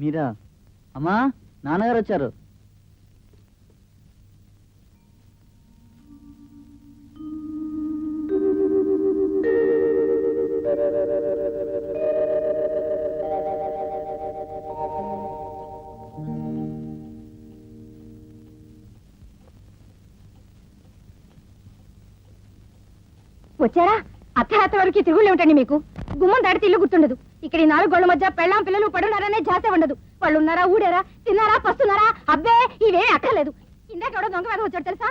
మీరా? అమ్మా నాన్నగారు వచ్చారు. వచ్చారా? అర్ధరాత్రి వరకు తిరుగులే ఉంటండి మీకు? గుమ్మం దాటి ఇల్లు గుర్తుండదు. ఇక్కడ ఈ నాలుగు గోళ్ళ మధ్య పెళ్ళాం పిల్లలు పడున్నారనే జాతే ఉండదు. వాళ్ళు ఉన్నారా ఊడారా తిన్నారా పస్తున్నారా? అబ్బే ఇవే అక్కర్లేదు. ఇందాక ఎవడో దొంగ మీద వచ్చాడు తెలుసా?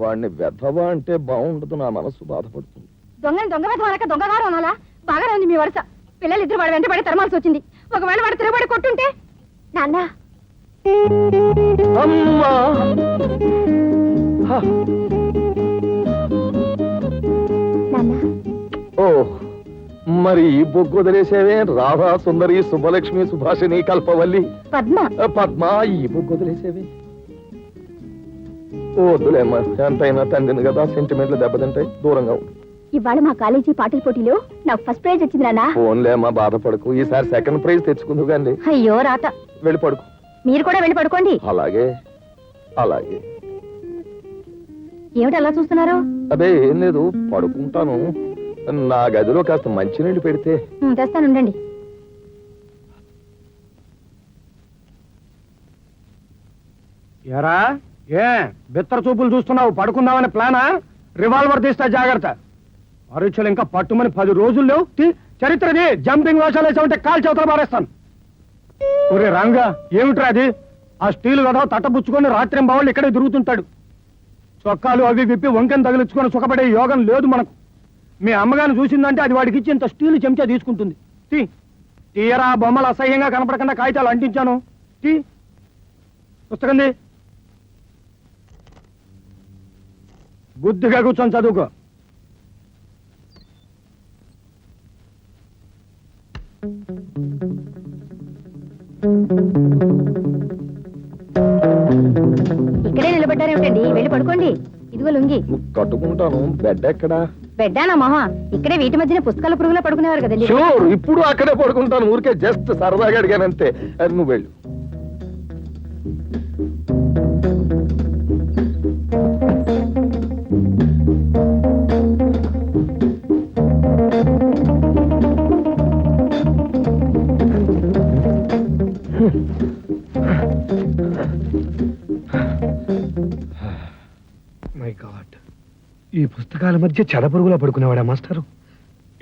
వాడిని వెధవా అంటే బాగుండదు నా మనసు బాధపడుతుంది. దొంగని దొంగ మీద అనక దొంగగారు అనాలా? బాగానే ఉంది మీ వరుస. పిల్లలు ఇద్దరు వాడు వెంటబడి తరమాల్సి వచ్చింది. ఒకవేళ వాడు తిరగబడి కొట్టుంటే? నాన్న. అమ్మా! నాన్న ఓ మరి ఈ బొగ్గు వదిలేసేవే రాధా సుందరి శుభలక్ష్మి సుభాషిణి కల్పవల్లి. పద్మ. పద్మ ఈ బొగ్గు వదిలేసేవే. ఓ వద్దులేమ్మా ఎంతైనా తండ్రిని కదా సెంటిమెంట్లు దెబ్బతింటాయి. దూరంగా ఉండు. ఇవాళ మా కాలేజీ పాటల పోటీలో నాకు ఫస్ట్ ప్రైజ్ వచ్చింది నాన్న. ఫోన్లేమ్మా బాధపడకు. ఈసారి సెకండ్ ప్రైజ్ తెచ్చుకుందు కానీ అయ్యో రాత. వెళ్ళి పడుకు. మీరు కూడా వెళ్ళి పడుకోండి. అలాగే అలాగే. ఏమిటి అలా చూస్తున్నారు? అదే ఏం లేదు పడుకుంటాను. నా గదిలో కాస్త మంచినీళ్ళు పెడితే. తెస్తానుండండి ఎరా ఏ బిత్తర చూపులు చూస్తున్నావు? పడుకుందామని ప్లానా? రివాల్వర్ తీస్తా జాగ్రత్త. పరీక్షలు ఇంకా పట్టుమని పది రోజులు లేవు. తీ, చరిత్రది జంపింగ్ వేషాలు వేసామంటే కాల్ చేతులు మారేస్తాను ఒరే రంగా ఏమిట్రా అది? ఆ స్టీల్ కదా తట్టబుచ్చుకొని రాత్రి బావులు ఇక్కడే తిరుగుతుంటాడు. చొక్కాలు అవి విప్పి వంకెను తగిలించుకొని సుఖపడే యోగం లేదు మనకు. మీ అమ్మగారిని చూసిందంటే అది వాడికి ఇచ్చి ఇంత స్టీల్ చెంచా తీసుకుంటుంది. తీ తీయరా బొమ్మలు అసహ్యంగా కనపడకుండా కాగితాలు అంటించాను. తీ పుస్తకంది బుద్ధిగా కూర్చొని చదువుకో. ఇక్కడే నిలబడ్డారేమిటండి? వెళ్ళి పడుకోండి. ఇదిగో లుంగి. కట్టుకుంటాను. బెడ్ ఎక్కడా? బెడ్డానా మహా? ఇక్కడే వీటి మధ్యన పుస్తకాల పురుగులో పడుకునేవారు కదండి. షూర్ ఇప్పుడు అక్కడే పడుకుంటాను. ఊరికే జస్ట్ సరదాగా అడిగానంతే. అది నువ్వు వెళ్ళు. పుస్తకాల మధ్య చెడపురుగులా పడుకునేవాడా మాస్టారు?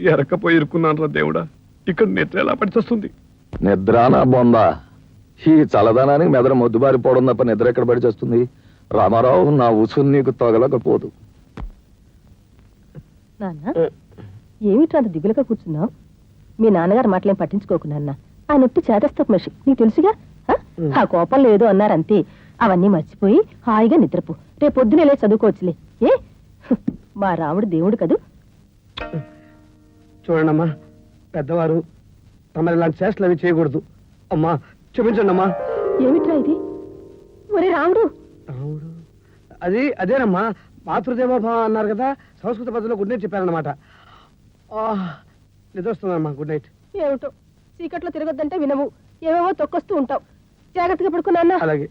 ఎరకపోయి ఇరుకున్నాను రా దేవుడా. ఇక్కడ నిద్ర ఎలా పడిచొస్తుంది? నిద్రానా బొందా. ఈ చల్లదనానికి మెదడు మొద్దుబారిపోవడం తప్ప నిద్ర ఎక్కడ పడి చేస్తుంది రామారావు నా ఉసురు నీకు తగలకపోదు. నాన్న ఏమిట్రా అంత దిగులుగా కూర్చున్నావు? మీ నాన్నగారు మాటలేం పట్టించుకోకు నాన్న. ఆయన ఒట్టి చేతస్తపు మనిషి. నీకు తెలుసుగా? ఆ? ఆ కోపంలో ఏదో అన్నారంతే. అవన్నీ మర్చిపోయి హాయిగా నిద్రపో. రేపు పొద్దున లే చదువుకోవచ్చులే. ఏ? మా రాముడు దేవుడు కదూ? చూడండి అమ్మా పెద్దవారు తమ ఇలాంటి చేష్టలు అవి చేయకూడదు. అమ్మా క్షమించండి అమ్మా ఏమిట్రా ఇది? ఒరే రాముడు! రాముడు? అది అదేనమ్మా మాతృదేవోభవ అన్నారు కదా సంస్కృత పద్ధతిలో గుడ్ నైట్ చెప్పారనమాట నిద్ర వస్తుందమ్మా గుడ్ నైట్. ఏమిటో చీకట్లో తిరగొద్దంటే వినవు. ఏవేవో తొక్కొస్తూ ఉంటావు. జాగ్రత్తగా పడుకున్నా అలాగే.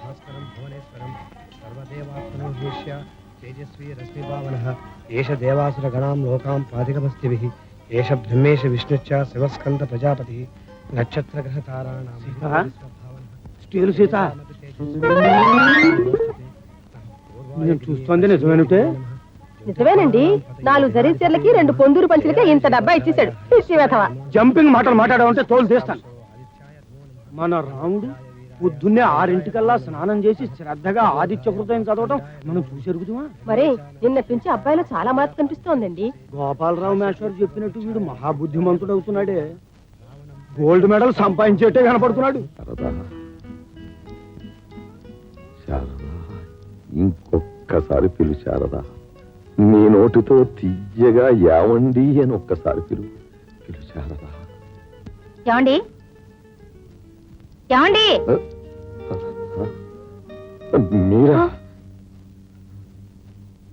భాస్కరం భువనేశ్వరం సర్వదేవాత్మనోద్దేశ్య తేజస్వీ రశ్మిభావన ఏష దేవాసుర గణాం లోకాం పాదికమస్తిభిః ఏష బ్రహ్మేశ విష్ణుశ్చ శివస్కంద ప్రజాపతి నక్షత్రగ్రహ తారాణాం స్టీలు సీత చూస్తోంది నిజమేనుటే నిజమేనండి. నాలుగు జరీచర్లకి రెండు పొందూరు పంచులకే ఇంత డబ్బా ఇచ్చేసాడు జంపింగ్ మాటలు మాట్లాడమంటే తోలు తీస్తాను. మన రాముడు పొద్దున్నే ఆరింటికల్లా స్నానం చేసి శ్రద్ధగా ఆదిత్య హృదయం చదవటం మనం చూసి ఎరుగుతామా మరి నిన్నటి నుంచి అబ్బాయిలో చాలా మార్పు కనిపిస్తోందండి. గోపాలరావు మేశ్వర్ చెప్పినట్టు వీడు మహాబుద్ధిమంతుడు అవుతున్నాడే. గోల్డ్ మెడల్ సంపాదించేట్టే కనపడుతున్నాడు. ఇంకొక్కసారి పిలు శారదా. నీ నోటితో తీయగా యావండి అని ఒక్కసారి పిలు. పిలు శారదా. ఏమండి? ఏమండి? మీరా?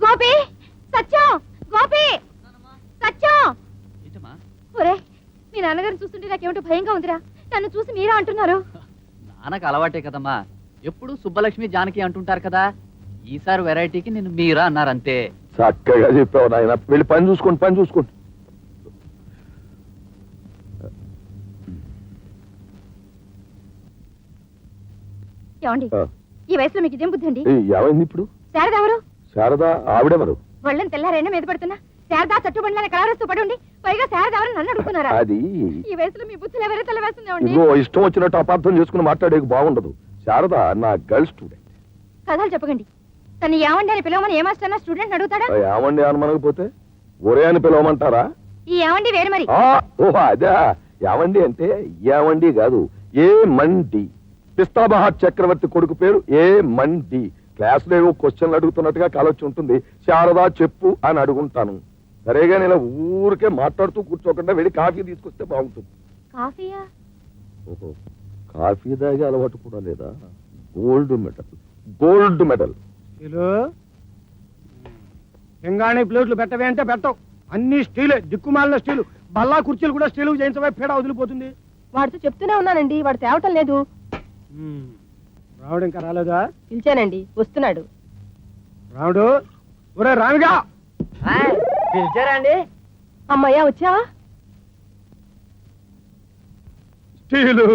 గోపి సత్యం గోపి సత్యం. ఒరే మీ నాన్నగారిని చూస్తుంటే నాకేమిటో భయంగా ఉందిరా. నన్ను చూసి మీరా అంటున్నారు? నాన్నకు అలవాటే కదమ్మా. ఎప్పుడు సుబ్బలక్ష్మి జానకి అంటుంటారు కదా ఈసారి వెరైటీకి నిన్ను మీరా అన్నారంతే. చక్కగా చెప్పావు నాయన. వెళ్ళి పని చూసుకోండి పని చూసుకోండి. ఏమండి? ఆ, ఈ వయసులో మీకు ఇదేం బుద్ధి అండి? ఏ, ఏమైంది ఇప్పుడు? శారద ఎవరు శారదా ఆవిడెవరు? వాళ్ళని తెల్లారైనా మీద పడుతున్నా? శారదా చట్టుబండ్లని పడి ఉండి పైగా శారద ఎవరు నన్ను అడుగుతున్నారా? అది. ఈ వయసులో మీ బుద్ధులు ఎవరే తెల్లవేస్తుందేమండి ఇదిగో ఇష్టం వచ్చినట్టు అపార్థం చేసుకుని మాట్లాడేకి బాగుండదు. శారద నా గర్ల్ స్టూడెంట్. కథలు చెప్పకండి. తను ఏమండి అని పిలవమని ఏమాస్టన్నా స్టూడెంట్ అడుగుతాడా? ఏమండి అనమనకపోతే? ఒరే అని పిలవమంటారా? ఈ ఏమండి వేరు మరి. ఆ, ఓహో అదే. ఏమండి అంటే ఏమండి కాదు ఏ మండి. పిస్తాబహార్ చక్రవర్తి కొడుకు పేరు ఏ మండి. క్లాస్లో ఏవో క్వశ్చన్లు అడుగుతున్నట్టుగా కాలొచ్చి ఉంటుంది. శారదా చెప్పు అని అడుగుంటాను. సరేగా నేను ఊరికే మాట్లాడుతూ కూర్చోకుండా వెళ్ళి కాఫీ తీసుకొస్తే బాగుంటుంది. కాఫీయా? ఓహో కాఫీ తాగే అలవాటు కూడా లేదా? Gold medal gold medal. పింగాణి ప్లేట్లు పెట్టవే అంటే పెట్టవు. అన్ని స్టీలే దిక్కుమాలిన స్టీలు. బల్లా కుర్చీలు కూడా స్టీలు చేయించవే పేడ వదిలిపోతుంది. వాడితో చెప్తూనే ఉన్నానండి వాడు తేవటం లేదు. రాముడు ఇంకా రాలేదా? పిలిచానండి వస్తున్నాడు. రాముడు? ఒరే రామిగా! పిలిచారా అండి? అమ్మయ్యా వచ్చావా? స్టీలు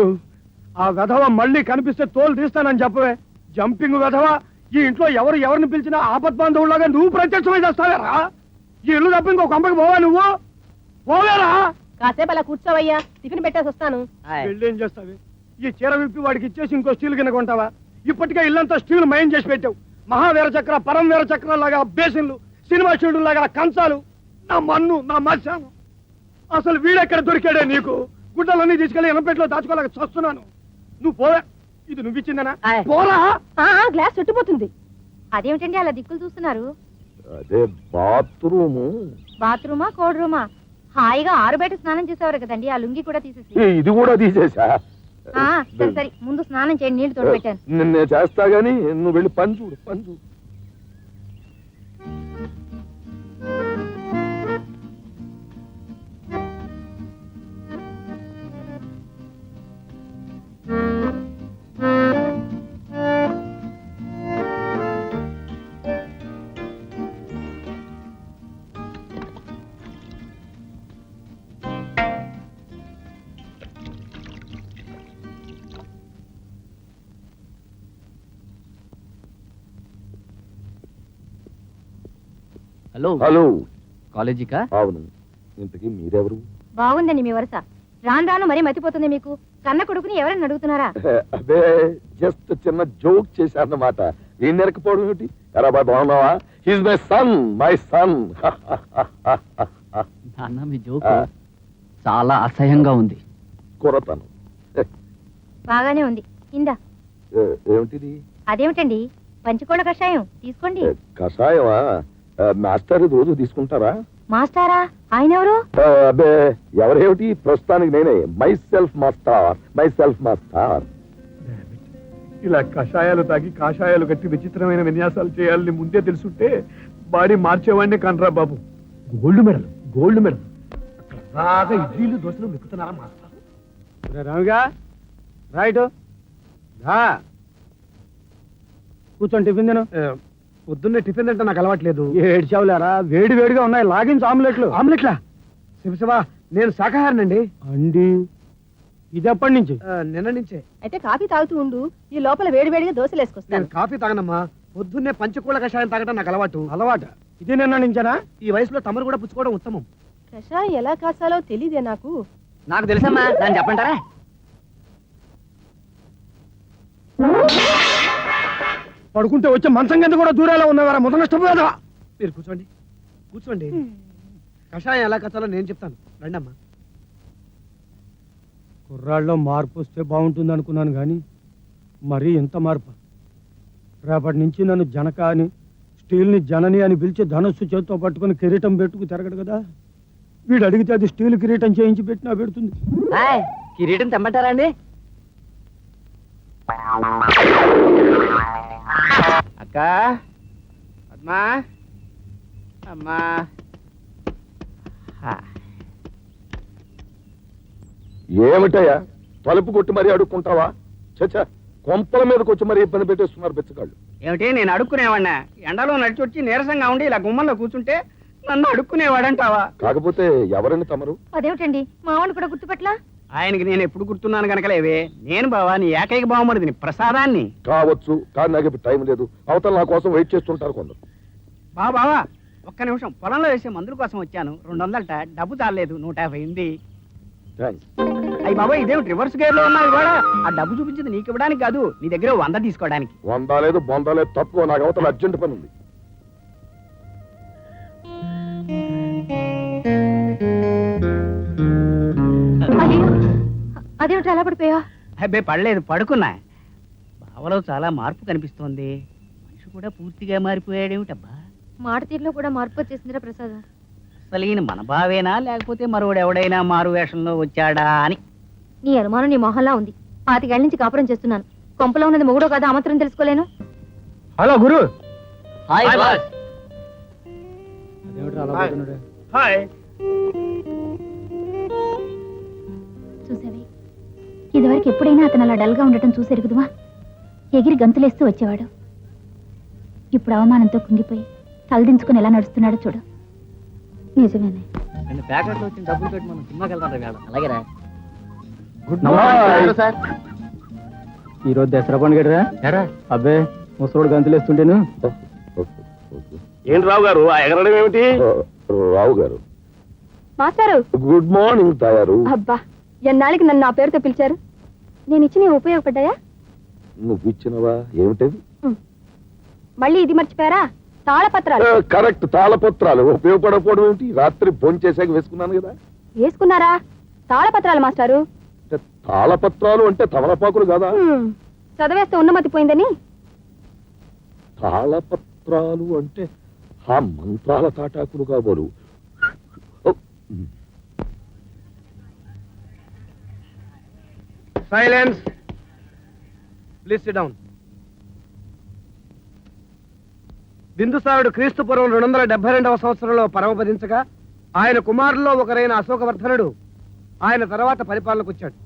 ఆ వెధవ మళ్ళీ కనిపిస్తే తోలు తీస్తానని చెప్పవే. జంపింగ్ వెధవ ఈ ఇంట్లో ఎవరు ఎవరిని పిలిచినా ఆపత్ బాంధవులాగా నువ్వు ప్రత్యక్షమై చేస్తావేరా? ఈ ఇల్లు తప్ప ఇంకో కంపకి పోవా నువ్వు? పోవేరా? కాసేపు అలా కూర్చోవయ్యా టిఫిన్ పెట్టేసి వస్తాను. పెళ్ళి ఏం చేస్తావి? ఈ చీర విప్పి వాడికి ఇచ్చేసి ఇంకో స్టీల్ కింద కొంటావా? ఇప్పటికే ఇల్లంతా స్టీల్ మయం చేసి పెట్టావు. మహావీర చక్ర పరం వీర చక్ర లాగా బేసిన్లు సినిమా షీల్డ్ లాగా కంచాలు. నా మన్ను నా మత్స్యాను అసలు వీడెక్కడ దొరికాడే నీకు? గుడ్డలన్నీ తీసుకెళ్ళి ఎనపెట్లో దాచుకోలేక చస్తున్నాను. నువ్వు పోరా. ఇది నువ్వు ఇచ్చిందనా. పోరా. గ్లాస్ చుట్టుపోతుంది. అదేమిటండి అలా దిక్కులు చూస్తున్నారు? అదే బాత్రూము. బాత్రూమా కోడ్ రూమా హాయిగా ఆరు బయట స్నానం చేసేవారు కదండి ఆ లుంగి కూడా తీసేసి. ఇది కూడా తీసేసా? ఆ, సరే సరే. ముందు స్నానం చేయండి నీళ్ళు తోడు పెట్టాను నేను చేస్తా గానీ నువ్వు వెళ్ళి పని చూడు పని చూడు. హలో. హలో. కాలేజీకా? అవును. ఇంతకీ మీరెవరు? బాగుందండి మీ వరుస. రాను రాను మరీ మతిపోతుంది మీకు. కన్న కొడుకుని ఎవరైనా అడుగుతున్నారా? అదే జస్ట్ చిన్న జోక్ చేశారన్నమాట. ఏం నెరకపోవడం ఏమిటి? బాయ్ బాగున్నావా? He's my son my son నాన్న మీ జోక్ చాలా అసహ్యంగా ఉంది. కొరతను. బాగానే ఉంది. ఇందా. ఏమిటిది? అదేమిటండి? పంచకోళ్ళ కషాయం. తీసుకోండి. కషాయమా? మాస్టర్ రోజు తీసుకుంటారా? మాస్టారా? ఆయన ఎవరు అబ్బే ఎవరేమిటి? ప్రస్తుతానికి నేనే. Myself master myself master ఇలా కషాయాలు తాగి కాషాయాలు కట్టి విచిత్రమైన విన్యాసాలు చేయాలని ముందే తెలుసుంటే బాడీ మార్చేవాడిని కనరా బాబు. Gold medal gold medal. బాగా ఇడ్లీలు దోశలు మెక్కుతున్నారా మాస్టర్? రాముగా రైట్ రా. కూర్చొని టిఫిన్ తిను. పొద్దున్నే టిఫిన్ తింటే నాకు అలవాట్లేదు. ఏడ్చావులేరా? వేడి వేడిగా ఉన్నాయి లాగించు ఆమ్లెట్లు. ఆమ్లెట్లా? శివశివా నేను శాఖాహారనండి. అండి. ఇది ఎప్పటి నుంచి? నిన్న నుంచే. అయితే కాఫీ తాగుతూ ఉండు ఈ లోపల వేడివేడిగా దోశలు నేను వేసుకొస్తాను కాఫీ తాగనమ్మా. పొద్దున్నే పంచకూల కషాయం తాగటం నాకు అలవాటు. అలవాట. ఇది నిన్న నుంచేనా? ఈ వయసులో తమరు కూడా పుచ్చుకోవడం ఉత్తమం. కషాయం ఎలా కాసాలో తెలీదే నాకు. నాకు తెలుసమ్మా దాన్ని చెప్పంటారా? పడుకుంటే వచ్చే మంచం కింద కూడా దూరాలో ఉన్నవారా? ముద నష్టపోయేదా మీరు కూర్చోండి. కూర్చోండి. కషాయం ఎలా కచ్చాలో నేను చెప్తాను. రండమ్మా. కుర్రాళ్ళలో మార్పు వస్తే బాగుంటుంది అనుకున్నాను కానీ మరీ ఇంత మార్పు. రేపటి నుంచి నన్ను జనక అని స్టీల్ని జనని అని పిలిచి ధనస్సు చేత్తో పట్టుకొని కిరీటం పెట్టుకు తిరగడు కదా. వీడు అడిగితే అది స్టీల్ కిరీటం చేయించి పెట్టినా పెడుతుంది. కిరీటం తెమ్మంటారా అండి? అక్క పద్మా అమ్మా. ఏమిటయ్యా? తలుపు కొట్టి మరీ అడుక్కుంటావా? చచ్చా కొంపల మీదకి వచ్చి మరీ ఇబ్బంది పెట్టేస్తున్నారు బెచ్చగాళ్ళు. ఏమిటి నేను అడుక్కునేవాడినా? ఎండలో నడిచి వచ్చి నీరసంగా ఉండి ఇలా గుమ్మంలో కూర్చుంటే నన్ను అడుక్కునేవాడంటావా? కాకపోతే ఎవరండి తమరు? అదేమిటండి? మావాడిని కూడా గుర్తుపట్లా ఆయనకి నేను ఎప్పుడు గుర్తున్నాను కనుకలేవే? నేను బావా నీ ఏకైక బావమరిదిని ప్రసాదాన్ని. కావచ్చు కానీ నాకు ఇప్పుడు టైం లేదు. అవతల నా కోసం వెయిట్ చేస్తుంటారు కొందరు. బావా బావా ఒక్క నిమిషం. పొలంలో వేసే మందుల కోసం వచ్చాను. రెండు వందలట డబ్బు చాలేదు నూట యాభై ఉంది థ్యాంక్స్ అయ్యి బాబా ఇదేమిటి? రివర్స్ గేర్లో ఉన్నావు కూడా ఆ డబ్బు చూపించింది నీకు ఇవ్వడానికి కాదు నీ దగ్గర వంద తీసుకోవడానికి. వందా లేదు బొందా లేదు తక్కువ. నాకు అవతల అర్జెంట్ పని ఉంది. అయ్యో, అదేమిటి అలా పడిపోయా? అబ్బే పడలేదు పడుకున్నా. బావలో చాలా మార్పు కనిపిస్తోంది. మనిషి కూడా పూర్తిగా మారిపోయాడేమిటబ్బా? మాట తీరులో కూడా మార్పు వచ్చేసిందిరా ప్రసాదం. అసలు ఈయన మన బావేనా లేకపోతే మరొకడు ఎవడైనా మారు వేషంలో వచ్చాడా అని. నీ అనుమానం నీ మొహంలా ఉంది. పాతికేళ్ళ నుంచి కాపురం చేస్తున్నాను. కొంపలో ఉన్నది మొగుడో కదా ఆమత్రం తెలుసుకోలేను. Hello guru. Hi hi boss. Hi. ఇదివరకు ఎప్పుడైనా అతను అలా డల్గా ఉండటం చూసి ఎరుగుదువా? ఎగిరి గంతులేస్తూ వచ్చేవాడు. ఇప్పుడు అవమానంతో కుంగిపోయి తలదించుకుని ఎలా నడుస్తున్నాడో చూడు. నిజమేనే. రెండు ప్యాకెట్లు వచ్చిన డబ్బులు పెట్టి మనం సినిమాకి వెళ్తాం రా అలాగేరా. Good morning sir. ఈ రోజు దసరా పండుగ ఎరా. అబ్బే ముసలోడు గంతులేస్తుంటేను. ఏంటి రావు గారు ఆ ఎగరడం ఏమిటి? రావు గారు. మాస్టారు. గుడ్ మార్నింగ్ తయారు. అబ్బా ఎన్నాళ్ళకి నన్ను నా పేరుతో పిలిచారు? నేను ఇచ్చిన ఉపయోగపడ్డాయా నువ్వు ఇచ్చినవా? ఏమిటది? మళ్ళీ ఇది మర్చిపోయారా? తాళపత్రాలు. కరెక్ట్ తాళపత్రాలు. ఉపయోగపడకపోవడం ఏమిటి? రాత్రి ఫోన్ చేశాక వేసుకున్నాను కదా. వేసుకున్నారా? తాళపత్రాలు మాస్టారు. తాళపత్రాలు అంటే తమలపాకులు కదా? చదివేస్తే ఉన్నమతి పోయిందని. తాళపత్రాలు అంటే ఆ మంత్రాల తాటాకులు కాబోలు సైలెన్స్ ప్లీజ్ సిట్ డౌన్ బిందుసారుడు క్రీస్తు పూర్వం రెండు వందల డెబ్బై రెండవ సంవత్సరంలో పరమపదించగా ఆయన కుమారుల్లో ఒకరైన అశోకవర్ధనుడు ఆయన తర్వాత పరిపాలనకు వచ్చాడు.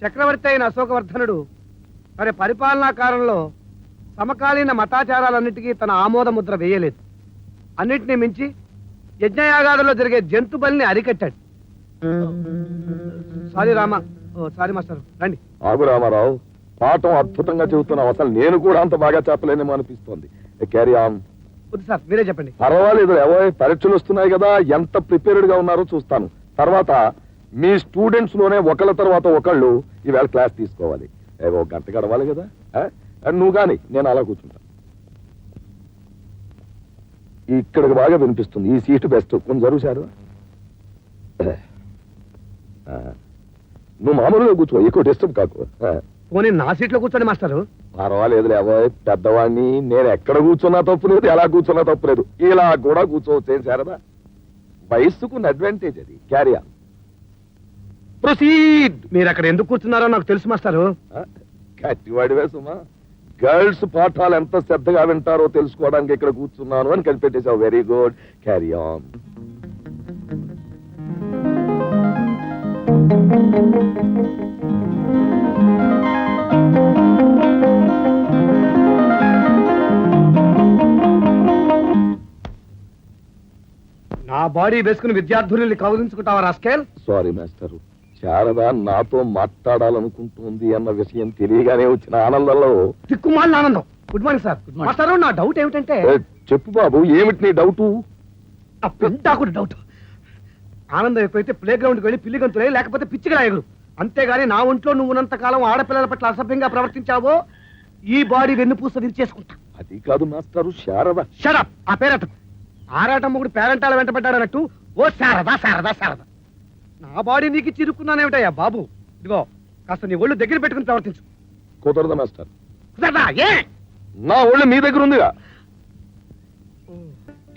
చక్రవర్తి అయిన అశోకవర్ధనుడు తన పరిపాలనా కాలంలో సమకాలీన మతాచారాలన్నిటికీ తన ఆమోదముద్ర వేయలేదు. అన్నిటినీ మించి యజ్ఞయాగాదుల్లో జరిగే జంతు బలిని అరికట్టాడు. Sorry Rama sorry master. రండి. ఆగు రామారావు పాఠం అద్భుతంగా చెబుతున్నావు. అసలు నేను కూడా అంత బాగా చెప్పలేనేమో అనిపిస్తోంది. క్యారీ ఆన్ వద్దు సార్ మీరే చెప్పండి. పర్వాలేదు ఏవో పరీక్షలు వస్తున్నాయి కదా ఎంత ప్రిపేర్డ్గా ఉన్నారో చూస్తాను. తర్వాత మీ స్టూడెంట్స్లోనే ఒకళ్ళ తర్వాత ఒకళ్ళు ఈవేళ క్లాస్ తీసుకోవాలి. ఏవో గంట గడవాలి కదా నువ్వు గాని నేను అలా కూర్చుంటా ఇక్కడికి బాగా వినిపిస్తుంది. ఈ సీటు బెస్ట్ కొంచెం జరుగుసారు నువ్వు మామూలుగా కూర్చో ఎక్కువ డిస్టర్బ్ కాకు. పోనీ నా సీట్లో కూర్చోండి మాస్టారు. పర్వాలేదు లేవో పెద్దవాడిని నేను ఎక్కడ కూర్చున్నా తప్పు లేదు ఎలా కూర్చున్నా తప్పు లేదు. ఇలా కూడా కూర్చోవచ్చు ఏం శారదా? వయస్సుకున్న అడ్వాంటేజ్ అది. క్యారీ ఆన్ ప్రొసీడ్ మీరు అక్కడ ఎందుకు కూర్చున్నారో నాకు తెలుసు మాస్టారు. గట్టివాడివే సుమా. గర్ల్స్ పాఠాలు ఎంత శ్రద్ధగా వింటారో తెలుసుకోవడానికి ఇక్కడ కూర్చున్నాను అని కనిపెట్టేశావు. వెరీ గుడ్ క్యారీ ఆన్ నా బాడీ వేసుకుని విద్యార్థుల్ని కౌలించుకుంటావా రాస్కేల్? సారీ మాస్టర్ శారద నాతో మాట్లాడాలనుకుంటుంది అన్న విషయం తెలియగానే వచ్చిన ఆనందంలో తిక్కుమాలిన ఆనందం. Good morning sir Good morning. మాస్టారు నా డౌట్ ఏమిటంటే ఏ, చెప్పు బాబు ఏమిటి నీ డౌటు ఆ పెంటాకుడు డౌట్ ఆనందం ఎక్కువైతే ప్లే గ్రౌండ్కి వెళ్ళి పిల్లి గంతులే లేకపోతే పిచ్చిగా ఎగురు అంతేగాని నా ఒంట్లో నువ్వు ఉన్నంత కాలం ఆడపిల్లల పట్ల అసభ్యంగా ప్రవర్తించావో ఈ బాడీ వెన్నుపూస విరిచేసుకుంటా. అది కాదు మాస్టారు శారద. షడప్ ఆ పేరట ఆరాటం ఒకటి పేరంటాల వెంట పెట్టాడన్నట్టు ఓ శారదా శారదా శారద. నా బాడీ నీకు చిరుక్కున్నానేమిటయ్యా బాబు? ఇదిగో కాస్త నీ ఒళ్ళు దగ్గర పెట్టుకుని ప్రవర్తించు. కుదరదు మాస్టర్. కుదరదా? ఏ? నా ఒళ్ళు మీ దగ్గర ఉందిగా.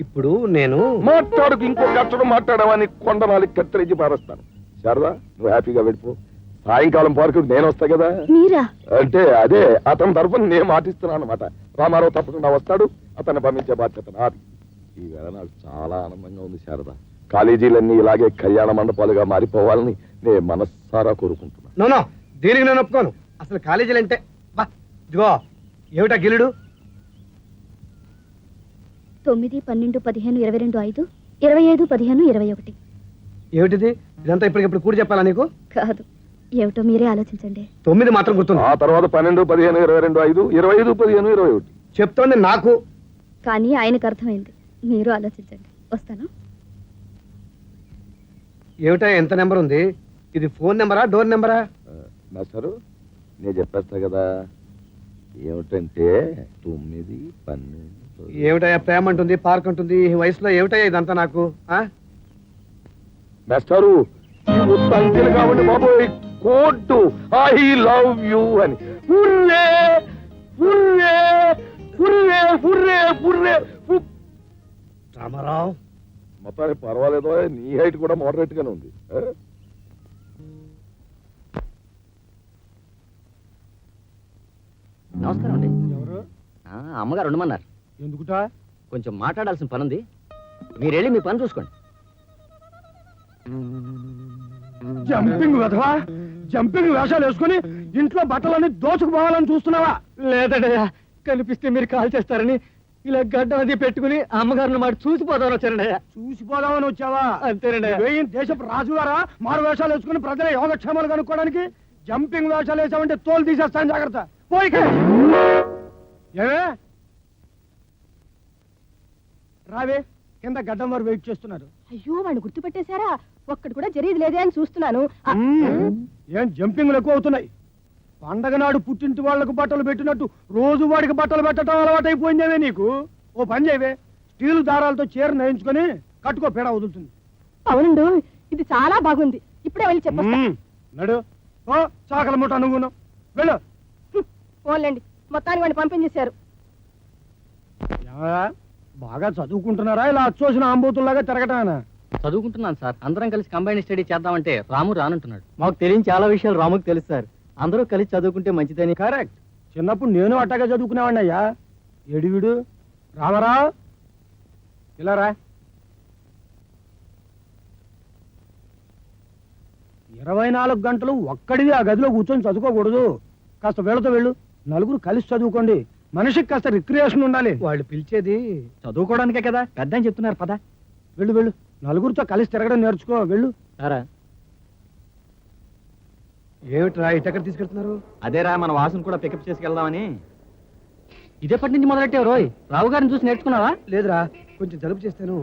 ఇప్పుడు నేను మాట్లాడుకు ఇంకో కట్టడం మాట్లాడమని కొండనాలి కత్తిరించి పారేస్తాను. శారదా నువ్వు హ్యాపీగా వెళ్ళిపో. సాయంకాలం పార్కు నేను వస్తా కదా. మీరా? అంటే అదే అతని తరఫున నేను మాటిస్తున్నాను అనమాట రామారావు తప్పకుండా వస్తాడు అతన్ని పంపించే బాధ్యత నాది. ఈ వేళ నాకు చాలా ఆనందంగా ఉంది శారద. కాలేజీలన్నీ ఇలాగే కళ్యాణ మండపాలుగా మారిపోవాలని నేను మనస్సారా కోరుకుంటున్నాను. నో నో దీనికి నేను ఒప్పుకోను. అసలు కాలేజీలు అంటే ఇదిగో ఏమిటా గిలుడు తొమ్మిది పన్నెండు పదిహేను ఇరవై రెండు ఐదు ఇరవై ఐదు పదిహేను ఇరవై ఒకటి. ఏమిటిది? ఇదంతా ఇప్పటికిప్పుడు కూడి చెప్పాలా నీకు? కాదు. ఏమిటో మీరే ఆలోచించండి. తొమ్మిది మాత్రం గుర్తుంది. ఆ తర్వాత పన్నెండు పదిహేను ఇరవై రెండు ఐదు ఇరవై ఐదు పదిహేను ఇరవై ఒకటి. చెప్తోంది నాకు. కానీ ఆయనకు అర్థమైంది. మీరు ఆలోచించండి. వస్తాను. ఏమిటా ఎంత నెంబర్ ఉంది? ఇది ఫోన్ నెంబరా డోర్ నెంబరా? మాస్టారు నేను చెప్పేస్తా కదా. ఏమిటంటే తొమ్మిది పన్నెండు. ఏమిటయ్యా ప్రేమ అంటుంది పార్క్ అంటుంది ఈ వయసులో ఏమిటయ్యా ఇదంతా నాకు ఆ? మాస్టారు ఉత్తంకెలు కాబట్టి బాబోయ్. కోర్టు ఐ లవ్ యూ అని. Hurray hurray hurray hurray hurray Ramarao. మొత్తానికి పర్వాలేదో నీ హైట్ కూడా మోడరేట్ గానే ఉంది ఆ? నమస్కారం అండి. ఎవరు? ఆ, అమ్మగారు ఉండమన్నారు. ఎందుకుటా? కొంచెం మాట్లాడాల్సిన పని ఉంది మీరు వెళ్ళి మీ పని చూసుకోండి. జంపింగ్ వెధవా? జంపింగ్ వేషాలు వేసుకుని ఇంట్లో బట్టలన్నీ దోచుకుపోవాలని చూస్తున్నావా? లేదడయ్యా కనిపిస్తే మీరు కాల్ చేస్తారని. ఇలా గడ్డ అది పెట్టుకుని అమ్మగారిని మాట చూసిపోదాం వచ్చారండయ్యా చూసిపోదామని వచ్చావా? అంతేనండి. వేయి దేశపు రాజుగారా? మారు వేషాలు వేసుకుని ప్రజల యోగక్షేమాలు కనుక్కోవడానికి జంపింగ్ వేషాలు వేసామంటే తోలు తీసేస్తాను జాగ్రత్త. పోయికే ఏమే? రావే కింద గడ్డం వారు వెయిట్ చేస్తున్నారు. అయ్యో వాడిని గుర్తుపెట్టేశారా? ఒక్కడు కూడా జరిగేది లేదే అని చూస్తున్నాను. ఆ. ఏం జంపింగ్లు ఎక్కువ అవుతున్నాయి. పండగ నాడు పుట్టింటి వాళ్ళకు బట్టలు పెట్టినట్టు రోజు వాడికి బట్టలు పెట్టడం అలవాటైపోయిందేవే నీకు? ఓ పని చేయవే స్టీల్ దారాలతో చీర నేయించుకొని కట్టుకో పేడ వదులుతుంది. అవునండు ఇది చాలా బాగుంది. ఇప్పుడే వెళ్ళి చెప్పొస్తా. మ్మ్. నడు ఓ చాకల మూట నువ్వును వెళ్ళు. పోన్లేండి. మొత్తానికి వాడిని పంపించేశారు. ఏమయ్యా? బాగా చదువుకుంటున్నారా? ఇలా అచ్చోసిన ఆంబోతుల్లాగా తిరగటానా? చదువుకుంటున్నాను సార్. అందరం కలిసి కంబైన్ స్టడీ చేద్దామంటే రాము రానంటున్నాడు. మాకు తెలియని చాలా విషయాలు రాముకు తెలుసు సార్. అందరూ కలిసి చదువుకుంటే మంచిదని. కరెక్ట్. చిన్నప్పుడు నేను అట్టగా చదువుకునేవాడిని అయ్యా. ఎడివిడు రామరా ఇలా రా. ఇరవై నాలుగు గంటలు ఒక్కడివి ఆ గదిలో కూర్చొని చదువుకోకూడదు. కాస్త వీళ్ళతో వెళ్ళు. నలుగురు కలిసి చదువుకోండి. మనిషికి కాస్త రిక్రియేషన్ ఉండాలి. వాళ్ళు పిలిచేది చదువుకోవడానికే కదా. పెద్ద అని చెప్తున్నారు పద. వెళ్ళు వెళ్ళు. నలుగురితో కలిసి తిరగడం నేర్చుకో వెళ్ళు. సారా ఏమిట్రా ఇటెక్కడ తీసుకెళ్తున్నారు? అదేరా మన వాసును కూడా పికప్ చేసుకెళ్దామని. ఇదేపటి నుంచి మొదలెట్టావు రోయ్? రావు గారిని చూసి నేర్చుకున్నావా? లేదురా కొంచెం జలుబు చేస్తాను